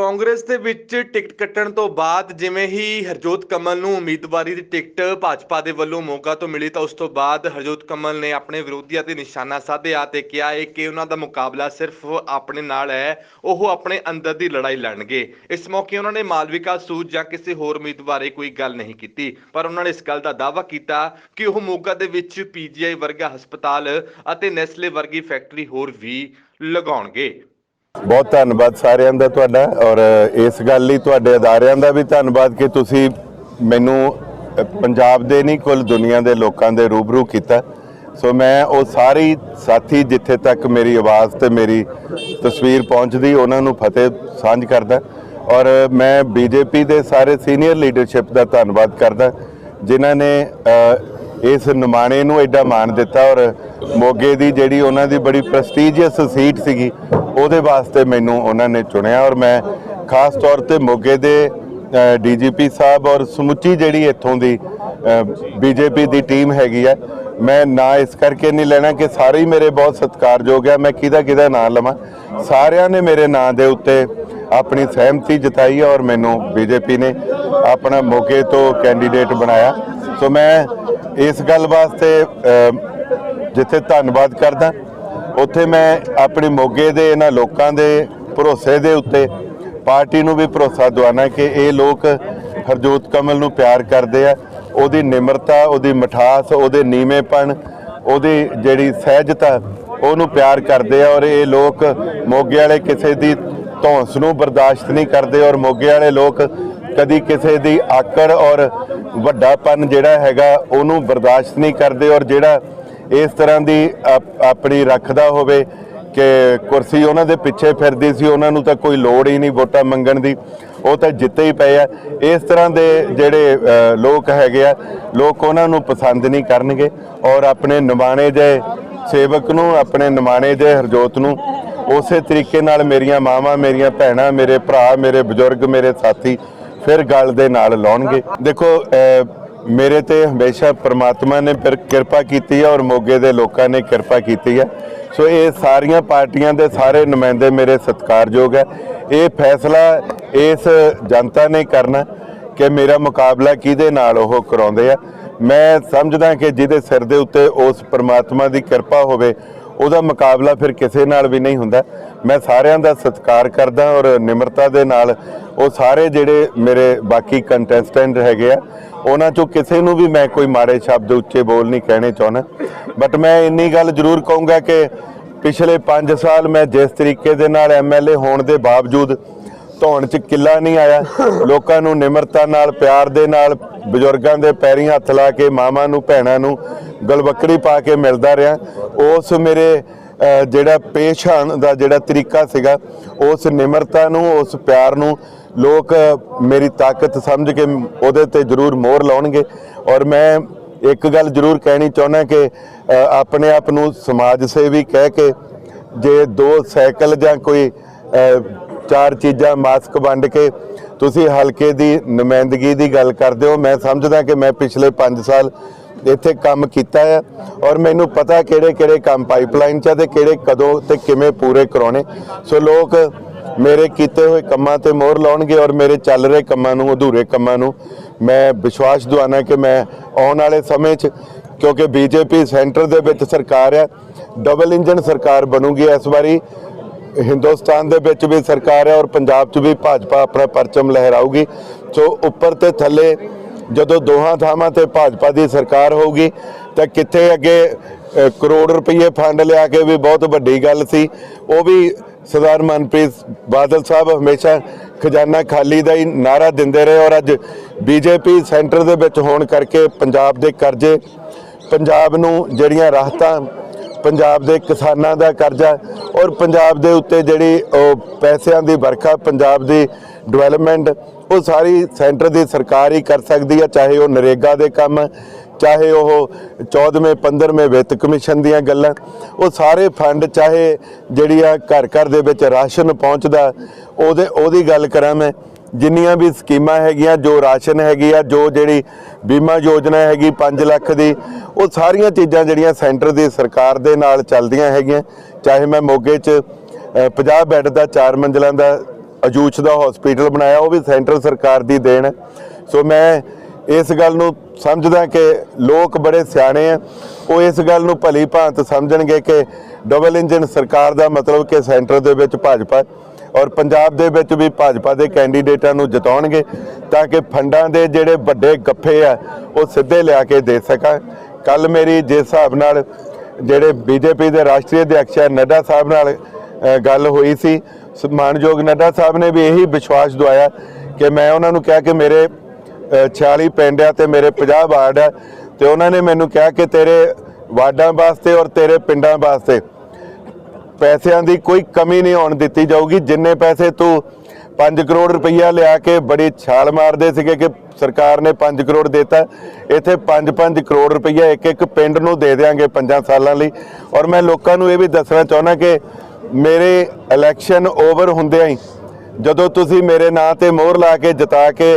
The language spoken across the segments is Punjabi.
ਕਾਂਗਰਸ ਦੇ ਵਿੱਚ ਟਿਕਟ ਕੱਟਣ ਤੋਂ ਬਾਅਦ ਜਿਵੇਂ ਹੀ ਹਰਜੋਤ ਕਮਲ ਨੂੰ ਉਮੀਦਵਾਰੀ ਦੀ ਟਿਕਟ ਭਾਜਪਾ ਦੇ ਵੱਲੋਂ ਮੌਕਾ ਤੋਂ ਮਿਲੀ ਤਾਂ ਉਸ ਤੋਂ ਬਾਅਦ ਹਰਜੋਤ ਕਮਲ ਨੇ ਆਪਣੇ ਵਿਰੋਧੀਆਂ ਤੇ ਨਿਸ਼ਾਨਾ ਸਾਧਿਆ ਤੇ ਕਿਹਾ ਹੈ ਕਿ ਉਹਨਾਂ ਦਾ ਮੁਕਾਬਲਾ ਸਿਰਫ ਆਪਣੇ ਨਾਲ ਹੈ, ਉਹ ਆਪਣੇ ਅੰਦਰ ਦੀ ਲੜਾਈ ਲੜਨਗੇ। ਇਸ ਮੌਕੇ ਉਹਨਾਂ ਨੇ ਮਾਲਵਿਕਾ ਸੂਦ ਜਾਂ ਕਿਸੇ ਹੋਰ ਉਮੀਦਵਾਰ ਕੋਈ ਗੱਲ ਨਹੀਂ ਕੀਤੀ, ਪਰ ਉਹਨਾਂ ਨੇ ਇਸ ਗੱਲ ਦਾ ਦਾਅਵਾ ਕੀਤਾ ਕਿ ਉਹ ਮੋਗਾ ਦੇ ਵਿੱਚ ਪੀਜੀਆਈ ਵਰਗਾ ਹਸਪਤਾਲ ਅਤੇ ਨੈਸਲੇ ਵਰਗੀ ਫੈਕਟਰੀ ਹੋਰ ਵੀ ਲਗਾਉਣਗੇ। ਬਹੁਤ ਧੰਨਵਾਦ ਸਾਰਿਆਂ ਦਾ ਤੁਹਾਡਾ ਔਰ ਇਸ ਗੱਲ ਲਈ ਤੁਹਾਡੇ ਅਦਾਰਿਆਂ ਦਾ ਵੀ ਧੰਨਵਾਦ ਕਿ ਤੁਸੀਂ ਮੈਨੂੰ ਪੰਜਾਬ ਦੇ ਨਹੀਂ, ਕੁੱਲ ਦੁਨੀਆ ਦੇ ਲੋਕਾਂ ਦੇ ਰੂਬਰੂ ਕੀਤਾ। ਸੋ ਮੈਂ ਉਹ ਸਾਰੇ ਸਾਥੀ ਜਿੱਥੇ ਤੱਕ ਮੇਰੀ ਆਵਾਜ਼ ਤੇ ਮੇਰੀ ਤਸਵੀਰ ਪਹੁੰਚਦੀ, ਉਹਨਾਂ ਨੂੰ ਫਤਿਹ ਸਾਂਝ ਕਰਦਾ। ਔਰ ਮੈਂ ਬੀਜੇਪੀ ਦੇ ਸਾਰੇ ਸੀਨੀਅਰ ਲੀਡਰਸ਼ਿਪ ਦਾ ਧੰਨਵਾਦ ਕਰਦਾ, ਜਿਨ੍ਹਾਂ ਨੇ ਇਸ ਨਿਮਾਣੇ ਨੂੰ ਐਡਾ ਮਾਣ ਦਿੱਤਾ ਔਰ ਮੋਗੇ ਦੀ ਜਿਹੜੀ ਉਹਨਾਂ ਦੀ ਬੜੀ ਪ੍ਰੈਸਟੀਜੀਅਸ ਸੀਟ ਸੀਗੀ, ਉਹਦੇ ਵਾਸਤੇ ਮੈਨੂੰ ਉਹਨਾਂ ਨੇ ਚੁਣਿਆ ਔਰ ਮੈਂ ਖਾਸ ਤੌਰ ਤੇ ਮੋਗੇ ਦੇ ਡੀਜੀਪੀ ਸਾਹਿਬ ਔਰ ਸਮੁੱਚੀ ਜਿਹੜੀ ਇੱਥੋਂ ਦੀ ਬੀਜੇਪੀ ਦੀ ਟੀਮ ਹੈਗੀ ਆ ਮੈਂ ਨਾ ਇਸ ਕਰਕੇ ਨਹੀਂ ਲੈਣਾ ਕਿ ਸਾਰੇ ਹੀ ਮੇਰੇ ਬਹੁਤ ਸਤਿਕਾਰਯੋਗ ਆ ਮੈਂ ਕਿਹਦਾ ਕਿਹਦਾ ਨਾਂ ਲਵਾਂ। ਸਾਰਿਆਂ ਨੇ ਮੇਰੇ ਨਾਂ ਦੇ ਉੱਤੇ ਆਪਣੀ ਸਹਿਮਤੀ ਜਤਾਈ ਔਰ ਮੈਨੂੰ ਬੀਜੇਪੀ ਨੇ ਆਪਣਾ ਮੋਗੇ ਤੋਂ ਕੈਂਡੀਡੇਟ ਬਣਾਇਆ। ਸੋ ਮੈਂ ਇਸ ਗੱਲ ਵਾਸਤੇ ਜਿੱਥੇ ਧੰਨਵਾਦ ਕਰਦਾ, ਉੱਥੇ ਮੈਂ ਆਪਣੀ ਮੋਗੇ ਦੇ ਇਹਨਾਂ ਲੋਕਾਂ ਦੇ ਭਰੋਸੇ ਦੇ ਉੱਤੇ ਪਾਰਟੀ ਨੂੰ ਵੀ ਭਰੋਸਾ ਦਿਵਾਣਾ ਕਿ ਇਹ ਲੋਕ ਹਰਜੋਤ ਕਮਲ ਨੂੰ ਪਿਆਰ ਕਰਦੇ ਆ, ਉਹਦੀ ਨਿਮਰਤਾ, ਉਹਦੀ ਮਠਾਸ, ਉਹਦੇ ਨੀਵੇਂਪਣ, ਉਹਦੀ ਜਿਹੜੀ ਸਹਿਜਤਾ, ਉਹਨੂੰ ਪਿਆਰ ਕਰਦੇ ਆ ਔਰ ਇਹ ਲੋਕ ਮੋਗੇ ਵਾਲੇ ਕਿਸੇ ਦੀ ਧੌਂਸ ਨੂੰ ਬਰਦਾਸ਼ਤ ਨਹੀਂ ਕਰਦੇ ਔਰ ਮੋਗੇ ਵਾਲੇ ਲੋਕ ਕਦੀ ਕਿਸੇ ਦੀ ਆਕੜ ਔਰ ਵੱਡਾਪਨ ਜਿਹੜਾ ਹੈਗਾ ਉਹਨੂੰ ਬਰਦਾਸ਼ਤ ਨਹੀਂ ਕਰਦੇ ਔਰ ਜਿਹੜਾ ਇਸ ਤਰ੍ਹਾਂ ਦੀ ਆਪਣੀ ਰੱਖਦਾ ਹੋਵੇ ਕਿ ਕੁਰਸੀ ਉਹਨਾਂ ਦੇ ਪਿੱਛੇ ਫਿਰਦੀ ਸੀ, ਉਹਨਾਂ ਨੂੰ ਤਾਂ ਕੋਈ ਲੋੜ ਹੀ ਨਹੀਂ ਵੋਟਾਂ ਮੰਗਣ ਦੀ। ਉਹ ਤਾਂ ਜਿੱਤੇ ਹੀ ਪਏ ਆ। ਇਸ ਤਰ੍ਹਾਂ ਦੇ ਜਿਹੜੇ ਲੋਕ ਹੈਗੇ ਆ, ਲੋਕ ਉਹਨਾਂ ਨੂੰ ਪਸੰਦ ਨਹੀਂ ਕਰਨਗੇ ਔਰ ਆਪਣੇ ਨਿਮਾਣੇ ਜੇ ਸੇਵਕ ਨੂੰ, ਆਪਣੇ ਨਿਮਾਣੇ ਜੇ ਹਰਜੋਤ ਨੂੰ, ਉਸੇ ਤਰੀਕੇ ਨਾਲ ਮੇਰੀਆਂ ਮਾਵਾਂ, ਮੇਰੀਆਂ ਭੈਣਾਂ, ਮੇਰੇ ਭਰਾ, ਮੇਰੇ ਬਜ਼ੁਰਗ, ਮੇਰੇ ਸਾਥੀ ਫਿਰ ਗੱਲ ਦੇ ਨਾਲ ਲਾਉਣਗੇ। ਦੇਖੋ ਮੇਰੇ ਤੇ ਹਮੇਸ਼ਾ ਪ੍ਰਮਾਤਮਾ ਨੇ ਫਿਰ ਕਿਰਪਾ ਕੀਤੀ ਹੈ ਔਰ ਮੋਗੇ ਦੇ ਲੋਕਾਂ ਨੇ ਕਿਰਪਾ ਕੀਤੀ ਹੈ। ਸੋ ਇਹ ਸਾਰੀਆਂ ਪਾਰਟੀਆਂ ਦੇ ਸਾਰੇ ਨੁਮਾਇੰਦੇ ਮੇਰੇ ਸਤਿਕਾਰਯੋਗ ਹੈ। ਇਹ ਫੈਸਲਾ ਇਸ ਜਨਤਾ ਨੇ ਕਰਨਾ ਕਿ ਮੇਰਾ ਮੁਕਾਬਲਾ ਕਿਹਦੇ ਨਾਲ ਉਹ ਕਰਾਉਂਦੇ ਆ। ਮੈਂ ਸਮਝਦਾ ਕਿ ਜਿਹਦੇ ਸਿਰ ਦੇ ਉੱਤੇ ਉਸ ਪ੍ਰਮਾਤਮਾ ਦੀ ਕਿਰਪਾ ਹੋਵੇ ਉਹਦਾ ਮੁਕਾਬਲਾ ਫਿਰ ਕਿਸੇ ਨਾਲ ਵੀ ਨਹੀਂ ਹੁੰਦਾ। ਮੈਂ ਸਾਰਿਆਂ ਦਾ ਸਤਿਕਾਰ ਕਰਦਾ ਔਰ ਨਿਮਰਤਾ ਦੇ ਨਾਲ ਉਹ ਸਾਰੇ ਜਿਹੜੇ ਮੇਰੇ ਬਾਕੀ ਕੰਟੈਸਟੈਂਟ ਹੈਗੇ ਆ, ਉਹਨਾਂ ਚੋਂ ਕਿਸੇ ਨੂੰ ਵੀ ਮੈਂ ਕੋਈ ਮਾੜੇ ਸ਼ਬਦ ਉੱਚੇ ਬੋਲ ਨਹੀਂ ਕਹਿਣੇ ਚਾਹੁੰਦਾ। ਬਟ ਮੈਂ ਇੰਨੀ ਗੱਲ ਜ਼ਰੂਰ ਕਹੂੰਗਾ ਕਿ ਪਿਛਲੇ 5 ਸਾਲ ਮੈਂ ਜਿਸ ਤਰੀਕੇ ਦੇ ਨਾਲ ਐਮਐਲਏ ਹੋਣ ਦੇ ਬਾਵਜੂਦ ਧੌਣ 'ਚ ਕਿੱਲਾ ਨਹੀਂ ਆਇਆ। ਲੋਕਾਂ ਨੂੰ ਨਿਮਰਤਾ ਨਾਲ, ਪਿਆਰ ਦੇ ਨਾਲ, ਬਜ਼ੁਰਗਾਂ ਦੇ ਪੈਰੀਂ ਹੱਥ ਲਾ ਕੇ, ਮਾਵਾਂ ਨੂੰ, ਭੈਣਾਂ ਨੂੰ ਗਲਵੱਕੜੀ ਪਾ ਕੇ ਮਿਲਦਾ ਰਿਹਾ। ਉਸ ਮੇਰੇ ਜਿਹੜਾ ਪੇਸ਼ ਆਉਣ ਦਾ ਜਿਹੜਾ ਤਰੀਕਾ ਸੀਗਾ, ਉਸ ਨਿਮਰਤਾ ਨੂੰ, ਉਸ ਪਿਆਰ ਨੂੰ ਲੋਕ ਮੇਰੀ ਤਾਕਤ ਸਮਝ ਕੇ ਉਹਦੇ ਤੇ ਜ਼ਰੂਰ ਮੋਹਰ ਲਾਉਣਗੇ। ਔਰ ਮੈਂ ਇੱਕ ਗੱਲ ਜ਼ਰੂਰ ਕਹਿਣੀ ਚਾਹੁੰਦਾ ਕਿ ਆਪਣੇ ਆਪ ਨੂੰ ਸਮਾਜ ਸੇਵੀ ਕਹਿ ਕੇ ਜੇ ਦੋ ਸਾਈਕਲ ਜਾਂ ਕੋਈ ਚਾਰ ਚੀਜ਼ਾਂ, ਮਾਸਕ ਵੰਡ ਕੇ ਤੁਸੀਂ ਹਲਕੇ ਦੀ ਨੁਮਾਇੰਦਗੀ ਦੀ ਗੱਲ ਕਰਦੇ ਹੋ। ਮੈਂ ਸਮਝਦਾ ਕਿ ਮੈਂ ਪਿਛਲੇ 5 ਸਾਲ ਇੱਥੇ ਕੰਮ ਕੀਤਾ ਹੈ ਔਰ ਮੈਨੂੰ ਪਤਾ ਕਿਹੜੇ ਕਿਹੜੇ ਕੰਮ ਪਾਈਪਲਾਈਨ ਚ ਆ ਤੇ ਕਿਹੜੇ ਕਦੋਂ ਤੇ ਕਿਵੇਂ ਪੂਰੇ ਕਰਾਉਣੇ। ਸੋ ਲੋਕ ਮੇਰੇ ਕੀਤੇ ਹੋਏ ਕੰਮਾਂ ਤੇ ਮੋਹਰ ਲਾਉਣਗੇ ਔਰ ਮੇਰੇ ਚੱਲ ਰਹੇ ਕੰਮਾਂ ਨੂੰ, ਅਧੂਰੇ ਕੰਮਾਂ ਨੂੰ ਮੈਂ ਵਿਸ਼ਵਾਸ ਦਿਵਾਨਾ ਕਿ ਮੈਂ ਆਉਣ ਵਾਲੇ ਸਮੇਂ 'ਚ ਕਿਉਂਕਿ ਬੀਜੇਪੀ ਸੈਂਟਰ ਦੇ ਵਿੱਚ ਸਰਕਾਰ ਹੈ ਡਬਲ ਇੰਜਨ ਸਰਕਾਰ ਬਣੂਗੀ ਇਸ ਵਾਰੀ। ਹਿੰਦੁਸਤਾਨ ਦੇ ਵਿੱਚ ਵੀ ਸਰਕਾਰ ਹੈ ਔਰ ਪੰਜਾਬ 'ਚ ਵੀ ਭਾਜਪਾ ਆਪਣਾ ਪਰਚਮ ਲਹਿਰਾਊਗੀ। ਸੋ ਉੱਪਰ ਤੇ ਥੱਲੇ ਜਦੋਂ ਦੋਹਾਂ ਥਾਵਾਂ ਤੇ ਭਾਜਪਾ ਦੀ ਸਰਕਾਰ ਹੋਊਗੀ, ਤਾਂ ਕਿੱਥੇ ਅੱਗੇ ਕਰੋੜ ਰੁਪਏ ਫੰਡ ਲਿਆ ਕੇ ਵੀ ਬਹੁਤ ਵੱਡੀ ਗੱਲ ਸੀ। ਉਹ ਵੀ ਸਰਦਾਰ ਮਨਪ੍ਰੀਤ ਬਾਦਲ ਸਾਹਿਬ ਹਮੇਸ਼ਾ ਖਜ਼ਾਨਾ ਖਾਲੀ ਦਾ ਹੀ ਨਾਰਾ ਦਿੰਦੇ ਰਹੇ ਔਰ ਅੱਜ ਬੀਜੇਪੀ ਸੈਂਟਰ ਦੇ ਵਿੱਚ ਹੋਣ ਕਰਕੇ ਪੰਜਾਬ ਦੇ ਕਰਜ਼ੇ, ਪੰਜਾਬ ਨੂੰ ਜਿਹੜੀਆਂ ਰਾਹਤਾਂ ਪੰਜਾਬ ਦੇ ਕਿਸਾਨਾਂ ਦਾ ਕਰਜ਼ਾ ਔਰ ਪੰਜਾਬ ਦੇ ਉੱਤੇ ਜਿਹੜੀ ਉਹ ਪੈਸਿਆਂ ਦੀ ਵਰਖਾ, ਪੰਜਾਬ ਦੀ ਡਿਵੈਲਪਮੈਂਟ ਉਹ ਸਾਰੀ ਸੈਂਟਰ ਦੀ ਸਰਕਾਰ ਹੀ ਕਰ ਸਕਦੀ ਹੈ, ਚਾਹੇ ਉਹ ਨਰੇਗਾ ਦੇ ਕੰਮ, ਚਾਹੇ ਉਹ 14ਵੇਂ 15ਵੇਂ ਵਿੱਤ ਕਮਿਸ਼ਨ ਦੀਆਂ ਗੱਲਾਂ। ਉਹ ਸਾਰੇ ਫੰਡ ਚਾਹੇ ਜਿਹੜੀ ਆ ਘਰ ਘਰ ਦੇ ਵਿੱਚ ਰਾਸ਼ਨ ਪਹੁੰਚਦਾ, ਉਹਦੇ, ਉਹਦੀ ਗੱਲ ਕਰਾਂ ਮੈਂ ਜਿੰਨੀਆਂ ਵੀ ਸਕੀਮਾਂ ਹੈਗੀਆਂ ਜੋ ਰਾਸ਼ਨ ਹੈਗੀ ਆ ਜੋ ਜਿਹੜੀ ਬੀਮਾ ਯੋਜਨਾ ਹੈਗੀ 5 ਲੱਖ ਦੀ ਉਹ ਸਾਰੀਆਂ ਚੀਜ਼ਾਂ ਜਿਹੜੀਆਂ ਸੈਂਟਰ ਦੀ ਸਰਕਾਰ ਦੇ ਨਾਲ ਚੱਲਦੀਆਂ ਹੈਗੀਆਂ। ਚਾਹੇ ਮੈਂ ਮੋਗੇ 'ਚ ਅ, 50 ਬੈੱਡ ਦਾ 4 ਮੰਜ਼ਲਾਂ ਦਾ ਅਜੂਚ ਦਾ ਹਸਪੀਟਲ ਬਣਾਇਆ ਉਹ ਵੀ ਸੈਂਟਰ ਸਰਕਾਰ ਦੀ ਦੇਣ। ਹੈ ਸੋ ਮੈਂ ਇਸ ਗੱਲ ਨੂੰ ਸਮਝਦਾ ਕਿ ਲੋਕ ਬੜੇ ਸਿਆਣੇ ਆ। ਉਹ ਇਸ ਗੱਲ ਨੂੰ ਭਲੀ ਭਾਂਤ ਸਮਝਣਗੇ ਕਿ ਡਬਲ ਇੰਜਨ ਸਰਕਾਰ ਦਾ ਮਤਲਬ ਕਿ ਸੈਂਟਰ ਦੇ ਵਿੱਚ ਭਾਜਪਾ ਔਰ ਪੰਜਾਬ ਦੇ ਵਿੱਚ ਵੀ ਭਾਜਪਾ ਦੇ ਕੈਂਡੀਡੇਟਾਂ ਨੂੰ ਜਿਤਾਉਣਗੇ ਤਾਂ ਕਿ ਫੰਡਾਂ ਦੇ ਜਿਹੜੇ ਵੱਡੇ ਗੱਫੇ ਆ ਉਹ ਸਿੱਧੇ ਲਿਆ ਕੇ ਦੇ ਸਕਾਂ ਕੱਲ ਮੇਰੀ ਜਿਸ ਹਿਸਾਬ ਨਾਲ ਜਿਹੜੇ ਬੀਜੇਪੀ ਦੇ ਰਾਸ਼ਟਰੀ ਅਧਿਕਸ਼ ਹੈ ਨੱਡਾ ਸਾਹਿਬ ਨਾਲ ਗੱਲ ਹੋਈ ਸੀ। ਸਨਮਾਨਯੋਗ ਨੱਡਾ ਸਾਹਿਬ ਨੇ ਵੀ ਇਹੀ ਵਿਸ਼ਵਾਸ ਦਵਾਇਆ ਕਿ ਮੈਂ ਉਹਨਾਂ ਨੂੰ ਕਿਹਾ ਕਿ ਮੇਰੇ ਅ, 46 ਪਿੰਡ ਆ ਤੇ ਮੇਰੇ 50 ਵਾਰਡ ਆ ਤੇ ਉਹਨਾਂ ਨੇ ਮੈਨੂੰ ਕਿਹਾ ਕਿ ਤੇਰੇ ਵਾਰਡਾਂ ਵਾਸਤੇ ਔਰ ਤੇਰੇ ਪਿੰਡਾਂ ਵਾਸਤੇ ਪੈਸਿਆਂ ਦੀ ਕੋਈ ਕਮੀ ਨਹੀਂ ਆਉਣ ਦਿੱਤੀ ਜਾਊਗੀ। ਜਿੰਨੇ ਪੈਸੇ ਤੂੰ 5 ਕਰੋੜ ਰੁਪਈਆ ਲਿਆ ਕੇ ਬੜੀ ਛਾਲ ਮਾਰਦੇ ਸੀਗੇ ਕਿ ਸਰਕਾਰ ਨੇ 5 ਕਰੋੜ ਦਿੱਤਾ, ਇੱਥੇ 5-5 ਕਰੋੜ ਰੁਪਈਆ ਇੱਕ ਇੱਕ ਪਿੰਡ ਨੂੰ ਦੇ ਦੇਾਂਗੇ 5 ਸਾਲਾਂ ਲਈ। ਔਰ ਮੈਂ ਲੋਕਾਂ ਨੂੰ ਇਹ ਵੀ ਦੱਸਣਾ ਚਾਹੁੰਦਾ ਕਿ ਮੇਰੇ ਇਲੈਕਸ਼ਨ ਓਵਰ ਹੁੰਦਿਆਂ ਹੀ ਜਦੋਂ ਤੁਸੀਂ ਮੇਰੇ ਨਾਂ ਤੇ ਮੋਹਰ ਲਾ ਕੇ ਜਿਤਾ ਕੇ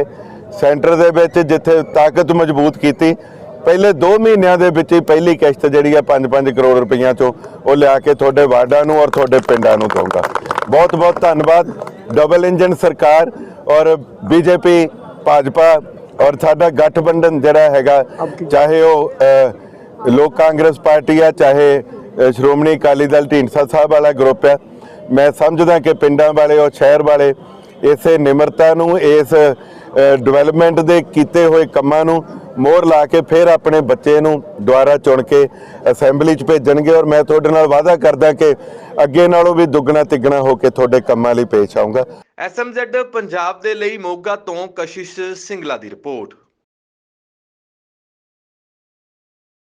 ਸੈਂਟਰ ਦੇ ਵਿੱਚ ਜਿੱਥੇ ਤਾਕਤ ਮਜ਼ਬੂਤ ਕੀਤੀ ਪਹਿਲੇ 2 ਮਹੀਨਿਆਂ ਦੇ ਵਿੱਚ ਹੀ ਪਹਿਲੀ ਕਿਸ਼ਤ ਜਿਹੜੀ ਆ 5-5 ਕਰੋੜ ਰੁਪਈਆ ਚੋਂ ਉਹ ਲਿਆ ਕੇ ਤੁਹਾਡੇ ਵਾਰਡਾਂ ਨੂੰ ਔਰ ਤੁਹਾਡੇ ਪਿੰਡਾਂ ਨੂੰ ਦਊਂਗਾ। ਬਹੁਤ ਬਹੁਤ ਧੰਨਵਾਦ। ਡਬਲ ਇੰਜਨ ਸਰਕਾਰ ਔਰ ਬੀਜੇਪੀ, ਭਾਜਪਾ ਔਰ ਸਾਡਾ ਗਠਬੰਧਨ ਜਿਹੜਾ ਹੈਗਾ, ਚਾਹੇ ਉਹ ਲੋਕ ਕਾਂਗਰਸ ਪਾਰਟੀ ਆ ਚਾਹੇ ਸ਼੍ਰੋਮਣੀ ਅਕਾਲੀ ਦਲ ਢੀਂਡਸਾ ਸਾਹਿਬ ਵਾਲਾ ਗਰੁੱਪ ਆ ਮੈਂ ਸਮਝਦਾ ਕਿ ਪਿੰਡਾਂ ਵਾਲੇ ਔਰ ਸ਼ਹਿਰ ਵਾਲੇ ਇਸੇ ਨਿਮਰਤਾ ਨੂੰ, ਇਸ ਡਿਵੈਲਪਮੈਂਟ ਦੇ ਕੀਤੇ ਹੋਏ ਕੰਮਾਂ ਨੂੰ ਮੋਹਰ ਲਾ ਕੇ ਫਿਰ ਆਪਣੇ ਬੱਚੇ ਨੂੰ ਦੁਆਰਾ ਚੁਣ ਕੇ ਅਸੈਂਬਲੀ 'ਚ ਭੇਜਣਗੇ ਔਰ ਮੈਂ ਤੁਹਾਡੇ ਨਾਲ ਵਾਅਦਾ ਕਰਦਾ ਕਿ ਅੱਗੇ ਨਾਲੋਂ ਵੀ ਦੁੱਗਣਾ ਤਿੱਗਣਾ ਹੋ ਕੇ ਤੁਹਾਡੇ ਕੰਮਾਂ ਲਈ ਪੇਸ਼ ਆਊਂਗਾ। ਐਸਐਮਜ਼ੈਡ ਪੰਜਾਬ ਦੇ ਲਈ ਮੋਗਾ ਤੋਂ ਕਸ਼ਿਸ਼ ਸਿੰਗਲਾ ਦੀ ਰਿਪੋਰਟ।